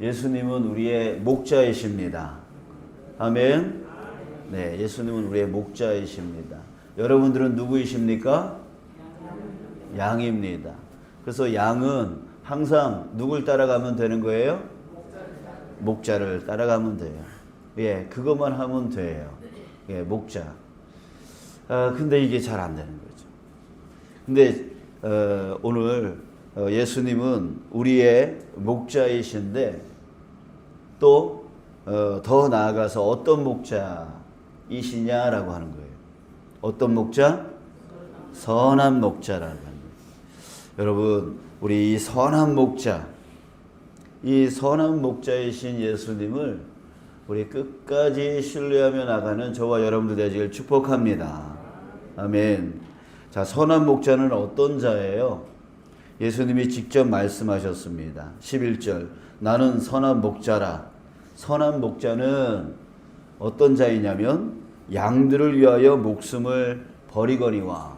예수님은 우리의 목자이십니다. 아멘. 네, 예수님은 우리의 목자이십니다. 여러분들은 누구이십니까? 양입니다. 그래서 양은 항상 누굴 따라가면 되는 거예요? 목자를 따라가면 돼요. 예, 그것만 하면 돼요. 예, 목자. 아, 근데 이게 잘 안 되는 거죠. 근데 어, 오늘 어, 예수님은 우리의 목자이신데 또 더 나아가서 어떤 목자이시냐라고 하는 거예요. 어떤 목자? 선한 목자라는 거예요. 여러분, 우리 이 선한 목자, 이 선한 목자이신 예수님을 우리 끝까지 신뢰하며 나가는 저와 여러분들 되시길 축복합니다. 아멘. 자, 선한 목자는 어떤 자예요? 예수님이 직접 말씀하셨습니다. 11절. 나는 선한 목자라. 선한 목자는 어떤 자이냐면 양들을 위하여 목숨을 버리거니와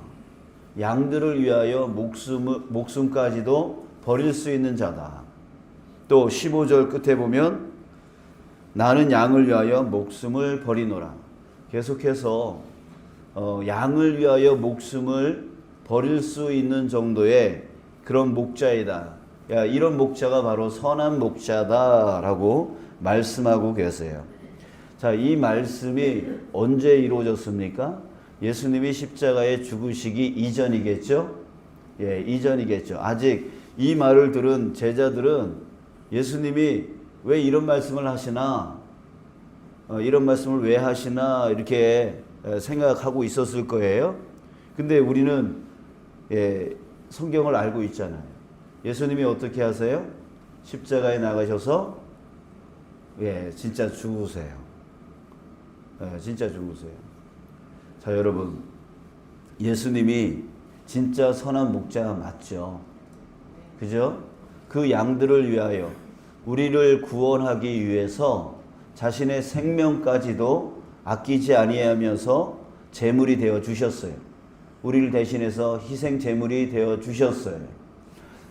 양들을 위하여 목숨을, 목숨까지도 버릴 수 있는 자다. 또 15절 끝에 보면 나는 양을 위하여 목숨을 버리노라. 계속해서 어, 양을 위하여 목숨을 버릴 수 있는 정도의 그런 목자이다. 야, 이런 목자가 바로 선한 목자다라고 말씀하고 계세요. 자, 이 말씀이 언제 이루어졌습니까? 예수님이 십자가에 죽으시기 이전이겠죠? 예, 이전이겠죠. 아직 이 말을 들은 제자들은 예수님이 왜 이런 말씀을 하시나, 어, 이런 말씀을 왜 하시나, 이렇게 생각하고 있었을 거예요. 근데 우리는, 예, 성경을 알고 있잖아요. 예수님이 어떻게 하세요? 십자가에 나가셔서, 예, 진짜 죽으세요. 예, 진짜 죽으세요. 자, 여러분. 예수님이 진짜 선한 목자 맞죠? 그죠? 그 양들을 위하여 우리를 구원하기 위해서 자신의 생명까지도 아끼지 아니하면서 제물이 되어 주셨어요. 우리를 대신해서 희생 제물이 되어 주셨어요.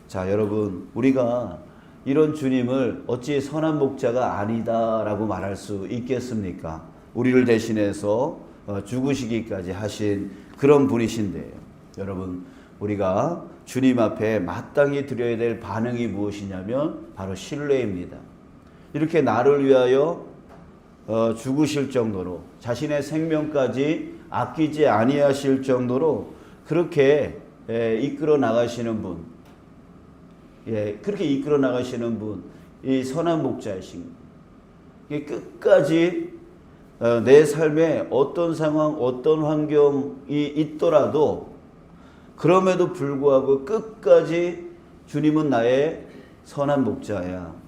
자, 여러분, 우리가 이런 주님을 어찌 선한 목자가 아니다라고 말할 수 있겠습니까? 우리를 대신해서 어, 죽으시기까지 하신 그런 분이신데요. 여러분, 우리가 주님 앞에 마땅히 드려야 될 반응이 무엇이냐면 바로 신뢰입니다. 이렇게 나를 위하여 어, 죽으실 정도로 자신의 생명까지 아끼지 아니하실 정도로 그렇게 에, 이끌어 나가시는 분, 예, 그렇게 이끌어 나가시는 분, 이 선한 목자이신 이 끝까지 어, 내 삶에 어떤 상황, 어떤 환경이 있더라도 그럼에도 불구하고 끝까지 주님은 나의 선한 목자야.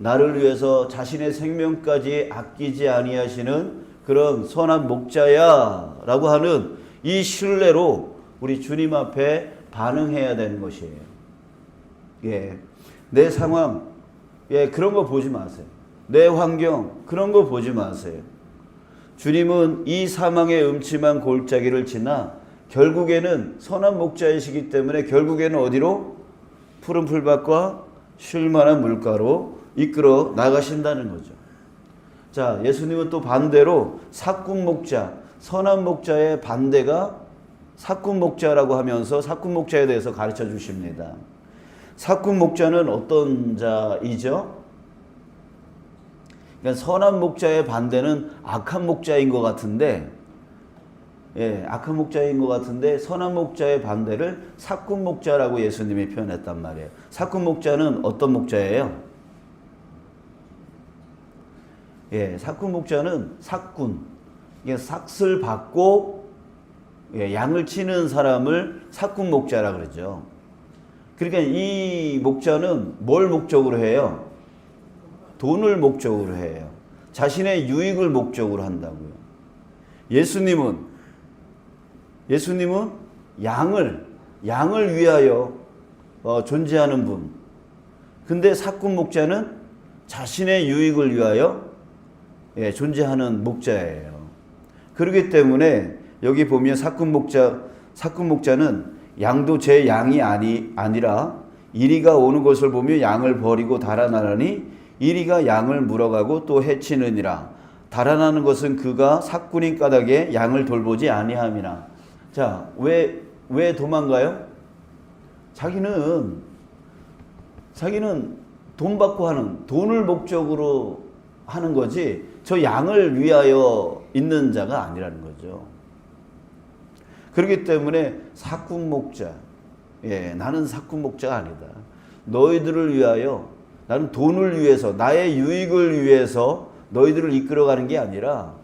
나를 위해서 자신의 생명까지 아끼지 아니하시는 그런 선한 목자야라고 하는 이 신뢰로 우리 주님 앞에 반응해야 되는 것이에요. 예. 내 상황, 예, 그런 거 보지 마세요. 내 환경, 그런 거 보지 마세요. 주님은 이 사망의 음침한 골짜기를 지나 결국에는 선한 목자이시기 때문에 결국에는 어디로? 푸른 풀밭과 쉴만한 물가로 이끌어 나가신다는 거죠. 자, 예수님은 또 반대로 사꾼 목자, 선한 목자의 반대가 사꾼 목자라고 하면서 사꾼 목자에 대해서 가르쳐 주십니다. 사꾼 목자는 어떤 자이죠? 그러니까 선한 목자의 반대는 악한 목자인 것 같은데, 예, 악한 목자인 것 같은데 선한 목자의 반대를 사꾼 목자라고 예수님이 표현했단 말이에요. 사꾼 목자는 어떤 목자예요? 예, 사꾼 목자는 사꾼, 이게 삭슬 받고 예, 양을 치는 사람을 사꾼 목자라 그러죠. 그러니까 이 목자는 뭘 목적으로 해요? 돈을 목적으로 해요. 자신의 유익을 목적으로 한다고요. 예수님은 예수님은 양을 양을 위하여 어, 존재하는 분. 근데 사꾼 목자는 자신의 유익을 위하여 예, 존재하는 목자예요. 그렇기 때문에 여기 보면 사꾼 목자 사꾼 목자는 양도 제 양이 아니 아니라 이리가 오는 것을 보며 양을 버리고 달아나라니 이리가 양을 물어가고 또 해치느니라. 달아나는 것은 그가 사꾼인 까닭에 양을 돌보지 아니함이나. 자, 왜, 왜 도망가요? 자기는, 자기는 돈 받고 하는, 돈을 목적으로 하는 거지, 저 양을 위하여 있는 자가 아니라는 거죠. 그렇기 때문에 사꾼 목자, 예, 나는 사꾼 목자가 아니다. 너희들을 위하여, 나는 돈을 위해서, 나의 유익을 위해서 너희들을 이끌어가는 게 아니라,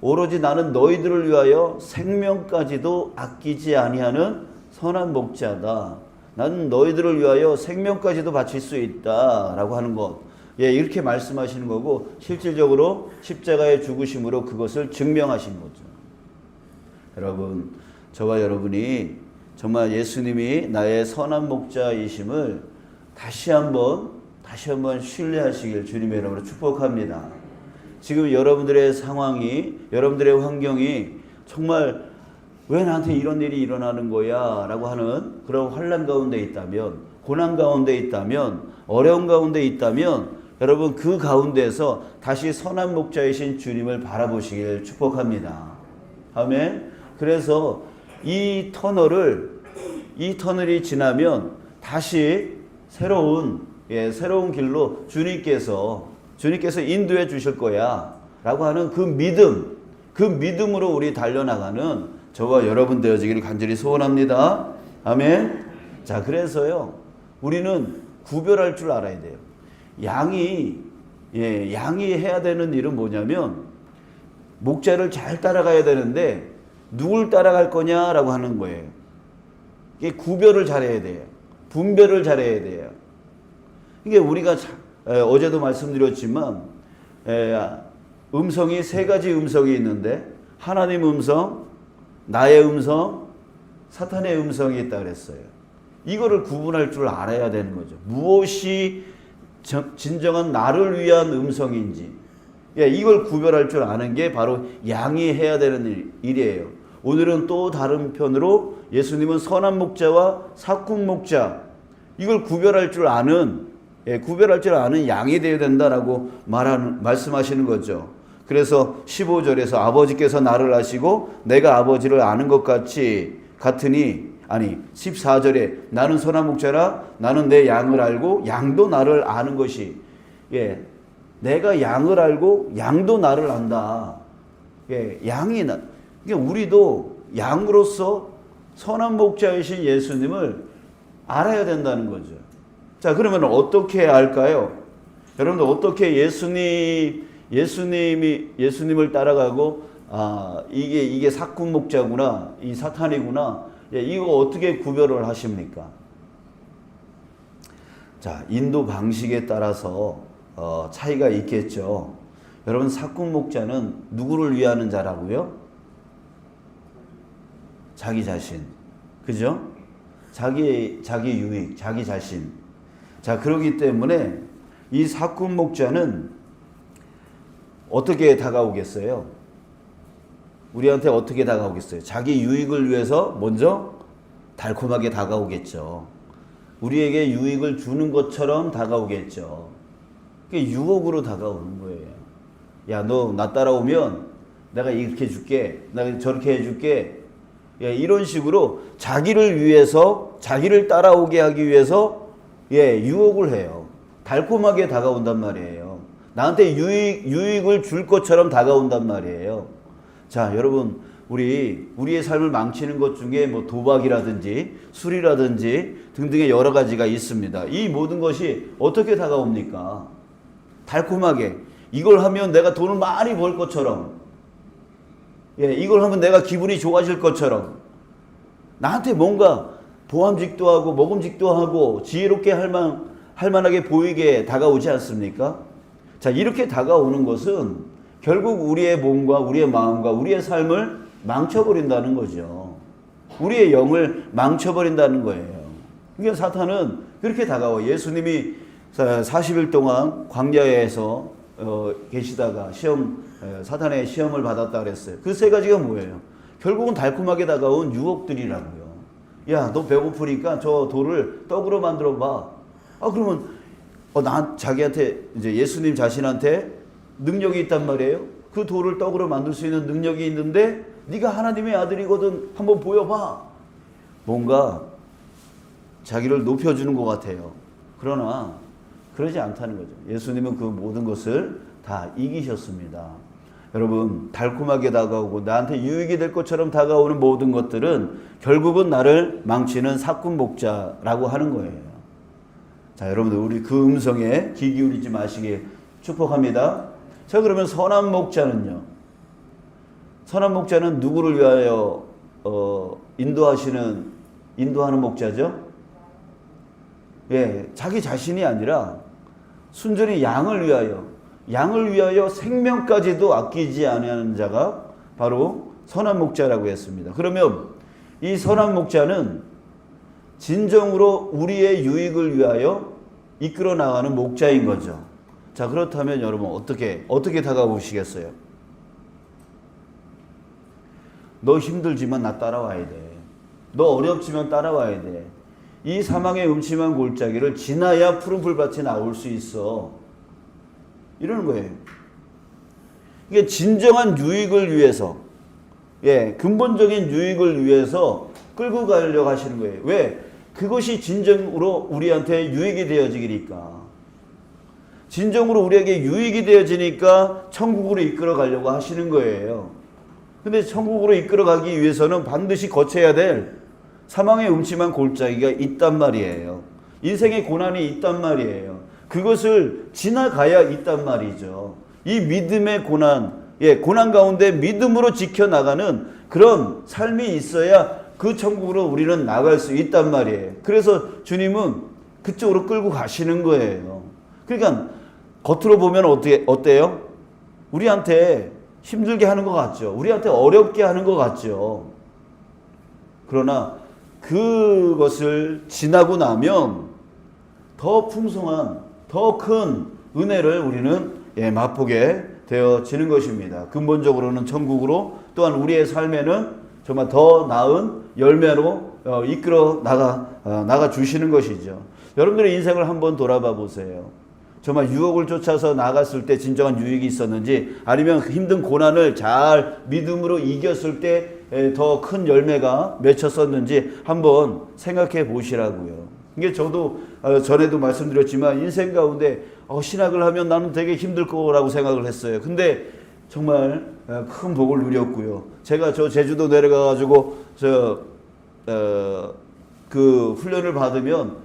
오로지 나는 너희들을 위하여 생명까지도 아끼지 아니하는 선한 목자다. 나는 너희들을 위하여 생명까지도 바칠 수 있다라고 하는 것. 예, 이렇게 말씀하시는 거고 실질적으로 십자가의 죽으심으로 그것을 증명하신 거죠. 여러분, 저와 여러분이 정말 예수님이 나의 선한 목자이심을 다시 한번 다시 한번 신뢰하시길 주님의 이름으로 축복합니다. 지금 여러분들의 상황이 여러분들의 환경이 정말 왜 나한테 이런 일이 일어나는 거야? 라고 하는 그런 환란 가운데 있다면 고난 가운데 있다면 어려운 가운데 있다면 여러분 그 가운데서 다시 선한 목자이신 주님을 바라보시길 축복합니다. 아멘. 그래서 이 터널을 이 터널이 지나면 다시 새로운 예, 새로운 길로 주님께서 주님께서 인도해 주실 거야라고 하는 그 믿음, 그 믿음으로 우리 달려나가는 저와 여러분 되어지기를 간절히 소원합니다. 아멘. 자, 그래서요. 우리는 구별할 줄 알아야 돼요. 양이 예, 양이 해야 되는 일은 뭐냐면 목자를 잘 따라가야 되는데 누굴 따라갈 거냐라고 하는 거예요. 이게 구별을 잘해야 돼요. 분별을 잘해야 돼요. 이게 우리가 자, 에, 어제도 말씀드렸지만 에, 음성이 세 가지 음성이 있는데 하나님 음성, 나의 음성, 사탄의 음성이 있다 그랬어요. 이거를 구분할 줄 알아야 되는 거죠. 무엇이 정- 진정한 나를 위한 음성인지 예, 이걸 구별할 줄 아는 게 바로 양이 해야 되는 일, 일이에요. 오늘은 또 다른 편으로 예수님은 선한 목자와 사꾼 목자 이걸 구별할 줄 아는 예, 구별할 줄 아는 양이 되어야 된다라고 말하는 말씀하시는 거죠. 그래서 15절에서 아버지께서 나를 아시고 내가 아버지를 아는 것 같이 같으니 아니 14절에 나는 선한 목자라 나는 내 양을 알고 양도 나를 아는 것이 예 내가 양을 알고 양도 나를 안다. 예, 양이 나. 그러니까 우리도 양으로서 선한 목자이신 예수님을 알아야 된다는 거죠. 자, 그러면 어떻게 알까요? 여러분들 어떻게 예수님 예수님이 예수님을 따라가고 아, 이게 이게 사꾼 목자구나. 이 사탄이구나. 예, 이거 어떻게 구별을 하십니까? 자, 인도 방식에 따라서 어, 차이가 있겠죠. 여러분 사꾼 목자는 누구를 위하는 자라고요? 자기 자신. 그죠? 자기 자기 유익, 자기 자신. 자, 그러기 때문에 이 사꾼 목자는 어떻게 다가오겠어요? 우리한테 어떻게 다가오겠어요? 자기 유익을 위해서 먼저 달콤하게 다가오겠죠. 우리에게 유익을 주는 것처럼 다가오겠죠. 그게 유혹으로 다가오는 거예요. 야, 너 나 따라오면 내가 이렇게 해줄게. 내가 저렇게 해줄게. 예, 이런 식으로 자기를 위해서, 자기를 따라오게 하기 위해서, 예, 유혹을 해요. 달콤하게 다가온단 말이에요. 나한테 유익, 유익을 줄 것처럼 다가온단 말이에요. 자, 여러분, 우리, 우리의 삶을 망치는 것 중에 뭐 도박이라든지 술이라든지 등등의 여러 가지가 있습니다. 이 모든 것이 어떻게 다가옵니까? 달콤하게. 이걸 하면 내가 돈을 많이 벌 것처럼. 예, 이걸 하면 내가 기분이 좋아질 것처럼. 나한테 뭔가 보암직도 하고 먹음직도 하고 지혜롭게 할 만, 할 만하게 보이게 다가오지 않습니까? 자, 이렇게 다가오는 것은 결국 우리의 몸과 우리의 마음과 우리의 삶을 망쳐버린다는 거죠. 우리의 영을 망쳐버린다는 거예요. 그러니까 사탄은 그렇게 다가와. 예수님이 40일 동안 광야에서 어, 계시다가 시험, 어, 사탄의 시험을 받았다 그랬어요. 그 세 가지가 뭐예요? 결국은 달콤하게 다가온 유혹들이라고요. 야, 너 배고프니까 저 돌을 떡으로 만들어 봐. 아, 그러면 어, 나 자기한테 이제 예수님 자신한테 능력이 있단 말이에요. 그 돌을 떡으로 만들 수 있는 능력이 있는데 네가 하나님의 아들이거든 한번 보여봐. 뭔가 자기를 높여주는 것 같아요. 그러나 그러지 않다는 거죠. 예수님은 그 모든 것을 다 이기셨습니다. 여러분 달콤하게 다가오고 나한테 유익이 될 것처럼 다가오는 모든 것들은 결국은 나를 망치는 사꾼 목자라고 하는 거예요. 자, 여러분들 우리 그 음성에 귀 기울이지 마시길 축복합니다. 자, 그러면 선한 목자는요. 선한 목자는 누구를 위하여 어, 인도하시는 인도하는 목자죠? 예, 자기 자신이 아니라 순전히 양을 위하여 양을 위하여 생명까지도 아끼지 아니하는 자가 바로 선한 목자라고 했습니다. 그러면 이 선한 목자는 진정으로 우리의 유익을 위하여 이끌어 나가는 목자인 거죠. 자, 그렇다면 여러분 어떻게 어떻게 다가오시겠어요? 너 힘들지만 나 따라와야 돼. 너 어렵지만 따라와야 돼. 이 사망의 음침한 골짜기를 지나야 푸른 풀밭이 나올 수 있어. 이러는 거예요. 이게 진정한 유익을 위해서, 예, 근본적인 유익을 위해서 끌고 가려고 하시는 거예요. 왜? 그것이 진정으로 우리한테 유익이 되어지니까. 진정으로 우리에게 유익이 되어지니까 천국으로 이끌어 가려고 하시는 거예요. 근데 천국으로 이끌어 가기 위해서는 반드시 거쳐야 될 사망의 음침한 골짜기가 있단 말이에요. 인생의 고난이 있단 말이에요. 그것을 지나가야 있단 말이죠. 이 믿음의 고난, 예, 고난 가운데 믿음으로 지켜나가는 그런 삶이 있어야 그 천국으로 우리는 나갈 수 있단 말이에요. 그래서 주님은 그쪽으로 끌고 가시는 거예요. 그러니까 겉으로 보면 어떻게, 어때요? 우리한테 힘들게 하는 것 같죠. 우리한테 어렵게 하는 것 같죠. 그러나 그것을 지나고 나면 더 풍성한, 더 큰 은혜를 우리는 예, 맛보게 되어지는 것입니다. 근본적으로는 천국으로 또한 우리의 삶에는 정말 더 나은 열매로 어, 이끌어 나가 어, 나가 주시는 것이죠. 여러분들의 인생을 한번 돌아봐 보세요. 정말 유혹을 쫓아서 나갔을 때 진정한 유익이 있었는지 아니면 그 힘든 고난을 잘 믿음으로 이겼을 때 더 큰 열매가 맺혔었는지 한번 생각해 보시라고요. 이게 저도 어, 전에도 말씀드렸지만 인생 가운데 어, 신학을 하면 나는 되게 힘들 거라고 생각을 했어요. 근데 정말 어, 큰 복을 누렸고요. 제가 저 제주도 내려가 가지고 저그 훈련을 받으면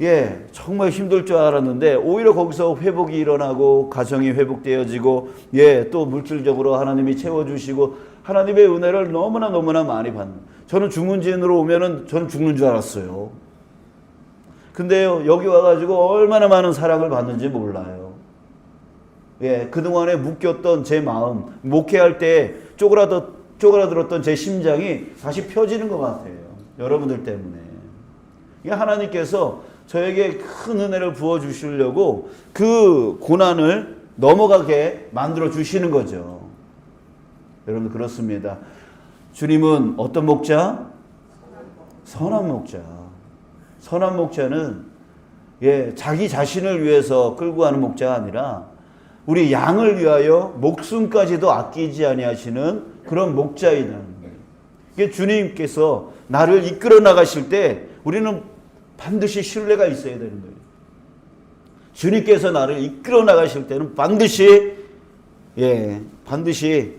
예, 정말 힘들 줄 알았는데 오히려 거기서 회복이 일어나고 가정이 회복되어지고 예, 또 물질적으로 하나님이 채워 주시고 하나님의 은혜를 너무나 너무나 많이 받는. 저는 중문지인으로 오면은 저는 죽는 줄 알았어요. 근데요, 여기 와 가지고 얼마나 많은 사랑을 받는지 몰라요. 예, 그동안에 묶였던 제 마음, 목회할 때 쪼그라들, 쪼그라들었던 제 심장이 다시 펴지는 것 같아요. 여러분들 때문에. 이게 하나님께서 저에게 큰 은혜를 부어 주시려고 그 고난을 넘어가게 만들어 주시는 거죠. 여러분 그렇습니다. 주님은 어떤 목자? 선한 목자. 선한 목자는 예, 자기 자신을 위해서 끌고 가는 목자가 아니라 우리 양을 위하여 목숨까지도 아끼지 아니하시는 그런 거예요. 이게 주님께서 나를 이끌어 나가실 때 우리는 반드시 신뢰가 있어야 되는 거예요. 주님께서 나를 이끌어 나가실 때는 반드시 예, 반드시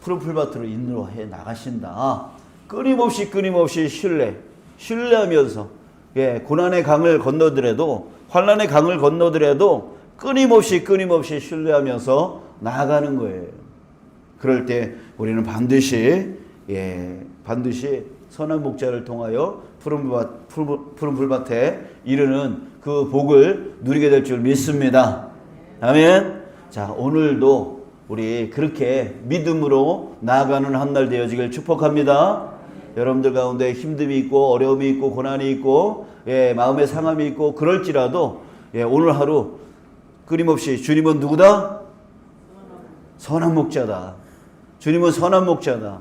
푸른 풀밭으로 인도해 나가신다. 끊임없이 끊임없이 신뢰, 신뢰하면서 예, 고난의 강을 건너더라도 환란의 강을 건너더라도 끊임없이 끊임없이 신뢰하면서 나아가는 거예요. 그럴 때 우리는 반드시 예, 반드시 선한 목자를 통하여 푸른 불밭, 푸른 불밭에 이르는 그 복을 누리게 될 줄 믿습니다. 아멘. 자, 오늘도 우리 그렇게 믿음으로 나아가는 한 날 되어지길 축복합니다. 여러분들 가운데 힘듦이 있고 어려움이 있고 고난이 있고 예, 마음의 상함이 있고 그럴지라도 예, 오늘 하루 끊임없이 주님은 누구다? 선한 목자다. 주님은 선한 목자다.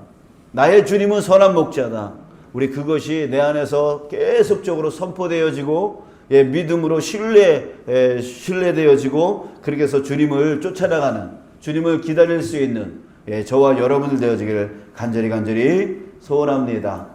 나의 주님은 선한 목자다. 우리 그것이 내 안에서 계속적으로 선포되어지고 예, 믿음으로 신뢰 에, 신뢰되어지고 그렇게 해서 주님을 쫓아나가는 주님을 기다릴 수 있는 예, 저와 여러분들 되어지기를 간절히 간절히 소원합니다.